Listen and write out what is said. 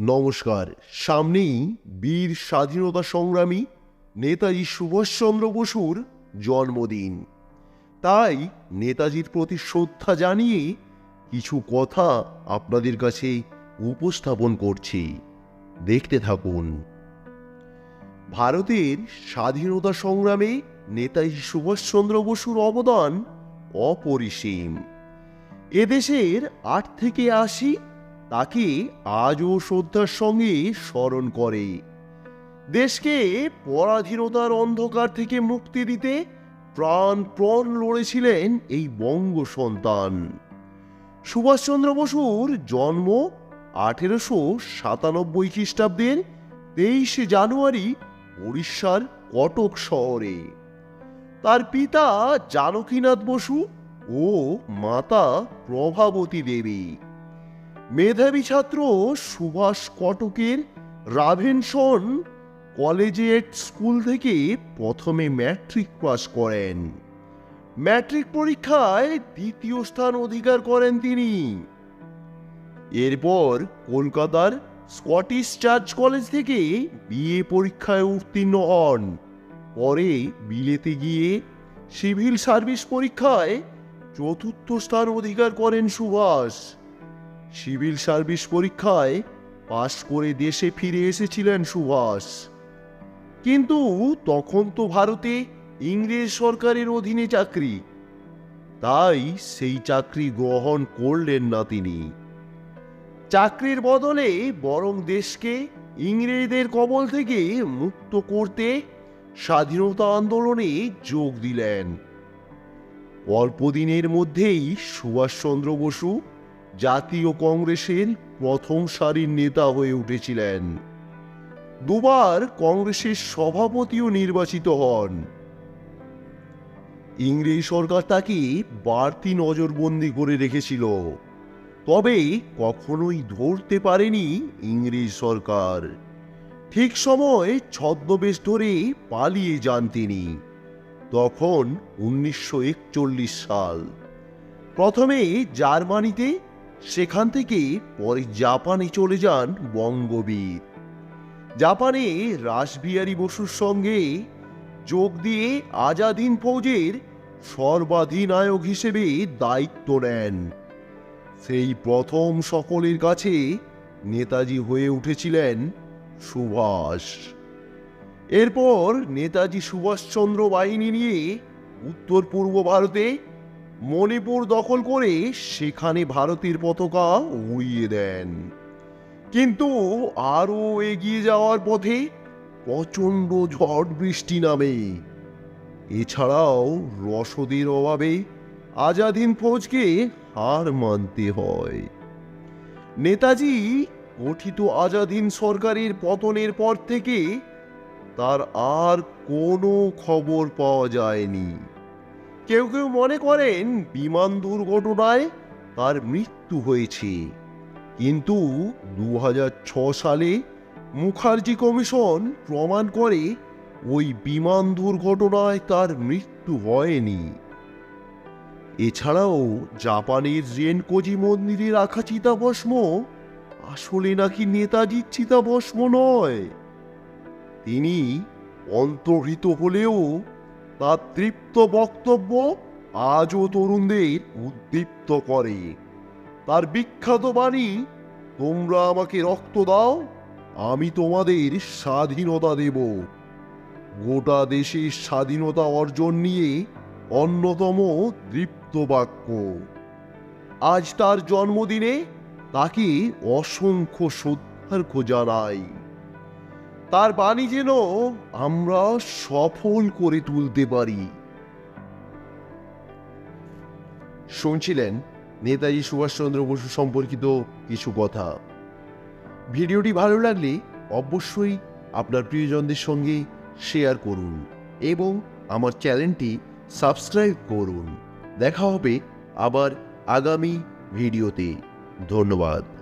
নমস্কার। সামনেই বীর স্বাধীনতা সংগ্রামী নেতাজি সুভাষচন্দ্র বসুর জন্মদিন। তাই নেতাজির প্রতি শ্রদ্ধা জানিয়ে কিছু কথা আপনাদের কাছে উপস্থাপন করছি। দেখতে থাকুন। ভারতের স্বাধীনতা সংগ্রামে নেতাজি সুভাষচন্দ্র বসুর অবদান অপরিসীম। এদেশের আট থেকে আশি তাকে আজও শ্রদ্ধার সঙ্গে স্মরণ করে। দেশকে পরাধীনতার অন্ধকার থেকে মুক্তি দিতে প্রাণপণ লড়েছিলেন এই বঙ্গ সন্তান। সুভাষচন্দ্র বসুর জন্ম আঠেরোশো সাতানব্বই খ্রিস্টাব্দের তেইশে জানুয়ারি উড়িষ্যার কটক শহরে। তার পিতা জানকীনাথ বসু ও মাতা প্রভাবতী দেবী। মেধাবী ছাত্র সুভাষ কটকের রাভেনশন কলেজিয়েট স্কুল থেকে প্রথমে ম্যাট্রিক পাস করেন। ম্যাট্রিক পরীক্ষায় দ্বিতীয় স্থান অধিকার করেন তিনি। এরপর কলকাতার স্কটিশ চার্চ কলেজ থেকে বিএ পরীক্ষায় উত্তীর্ণ হন। পরে বিলেতে গিয়ে সিভিল সার্ভিস পরীক্ষায় চতুর্থ স্থান অধিকার করেন সুভাষ। সিভিল সার্ভিস পরীক্ষায় পাশ করে দেশে ফিরে এসেছিলেন সুভাষ। কিন্তু তখন তো ভারতে ইংরেজ সরকারের অধীনে চাকরি। তাই সেই চাকরি গ্রহণ করলেন না তিনি। চাকরির বদলে বরং দেশকে ইংরেজদের কবল থেকে মুক্ত করতে স্বাধীনতা আন্দোলনে যোগ দিলেন। অল্প দিনের মধ্যেই সুভাষচন্দ্র বসু জাতীয় কংগ্রেসের প্রথম সারির নেতা হয়ে উঠেছিলেন। দুবার কংগ্রেসের সভাপতিও নির্বাচিত হন। ইংরেজ সরকার তাকে বাড়তি নজরবন্দি করে রেখেছিল। তবে কখনোই ধরতে পারেনি ইংরেজ সরকার। ঠিক সময় ছদ্মবেশ ধরে পালিয়ে যান তিনি, তখন উনিশশো একচল্লিশ সাল। প্রথমে জার্মানিতে সেখান থেকে পরে জাপানে চলে যান বঙ্গবীর। জাপানে রাসবিহারী বসুর সঙ্গে যোগ দিয়ে আজাদিন ফৌজের সর্বাধিনায়ক হিসেবে দায়িত্ব নেন। সেই প্রথম সকলের কাছে নেতাজি হয়ে উঠেছিলেন সুভাষ। এরপর নেতাজি সুভাষচন্দ্র বাহিনী নিয়ে উত্তর পূর্ব ভারতে মণিপুর দখল করে সেখানে ভারতের পতাকা উড়িয়ে দেন। কিন্তু আরও এগিয়ে যাওয়ার পথে প্রচণ্ড ঝড় বৃষ্টি নামে। এছাড়াও রসদের অভাবে আজাদিন ফৌজকে হার মানতে হয়। নেতাজি গঠিত আজাদিন সরকারের পতনের পর থেকে তার আর কোনো খবর পাওয়া যায়নি। কেউ কেউ মনে করেন, বিমান দুর্ঘটনায় তার মৃত্যু হয়েছে। কিন্তু দু সালে মুখার্জি কমিশন প্রমাণ করে ওই বিমান দুর্ঘটনায় তার মৃত্যু হয়নি। এছাড়াও জাপানের রেনকোজি মন্দিরে রাখা চিতাভস্ম আসলে নাকি নেতাজির চিতাভস্ম নয়। তিনি অন্তর্হিত হলেও তার তৃপ্ত বক্তব্য আজও তরুণদের উদ্দীপ্ত করে। তার বিখ্যাত বাণী, তোমরা আমাকে রক্ত দাও, আমি তোমাদের স্বাধীনতা দেব। গোটা দেশের স্বাধীনতা অর্জন নিয়ে অন্যতম দৃপ্ত বাক্য। আজ তার জন্মদিনে তাকে অসংখ্য শ্রদ্ধার্ঘ জানাই। তার বাণী যেন আমরা সফল করে তুলতে পারি। শুনছিলেন নেতাজি সুভাষচন্দ্র বসু সম্পর্কিত কিছু কথা। ভিডিওটি ভালো লাগলে অবশ্যই আপনার প্রিয়জনদের সঙ্গে শেয়ার করুন এবং আমার চ্যানেলটি সাবস্ক্রাইব করুন। দেখা হবে আবার আগামী ভিডিওতে। ধন্যবাদ।